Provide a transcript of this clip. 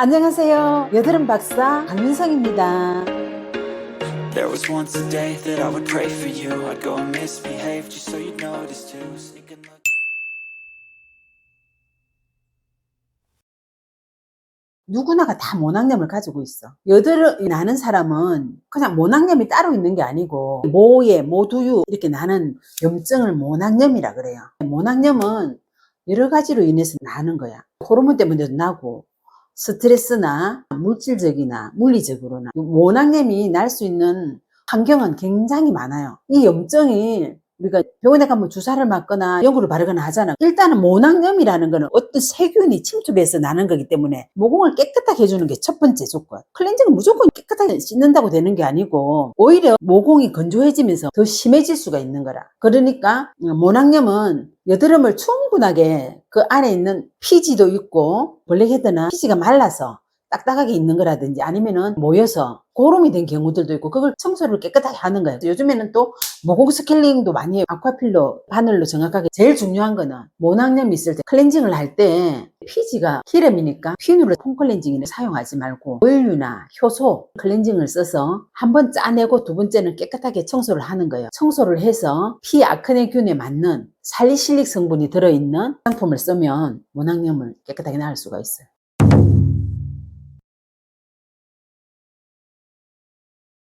안녕하세요. 여드름 박사 강민성입니다. There was once a day that I would pray for you. I'd go and misbehave just so you'd notice too. Sneak and look. 누구나가 다 모낭염을 가지고 있어. 여드름이 나는 사람은 그냥 모낭염이 따로 있는 게 아니고 모에, 모두유 이렇게 나는 염증을 모낭염이라 그래요. 모낭염은 여러 가지로 인해서 나는 거야. 호르몬 때문에도 나고 스트레스나 물질적이나 물리적으로나 모낭염이 날 수 있는 환경은 굉장히 많아요. 이 염증이 우리가 병원에 가면 주사를 맞거나 연고를 바르거나 하잖아. 일단은 모낭염이라는 거는 어떤 세균이 침투해서 나는 거기 때문에 모공을 깨끗하게 해주는 게 첫 번째 조건. 클렌징은 무조건 깨끗하게 씻는다고 되는 게 아니고 오히려 모공이 건조해지면서 더 심해질 수가 있는 거라. 그러니까 모낭염은 여드름을 충분하게 그 안에 있는 피지도 있고 블랙헤드나 피지가 말라서 딱딱하게 있는 거라든지 아니면은 모여서 고름이 된 경우들도 있고 그걸 청소를 깨끗하게 하는 거예요. 요즘에는 또 모공 스케일링도 많이 해요. 아쿠아필로 바늘로 정확하게 제일 중요한 거는 모낭염이 있을 때 클렌징을 할 때 피지가 기름이니까 핀으로 폼클렌징을 사용하지 말고 오일류나 효소 클렌징을 써서 한 번 짜내고 두 번째는 깨끗하게 청소를 하는 거예요. 청소를 해서 피 아크네균에 맞는 살리실릭 성분이 들어있는 상품을 쓰면 모낭염을 깨끗하게 나을 수가 있어요.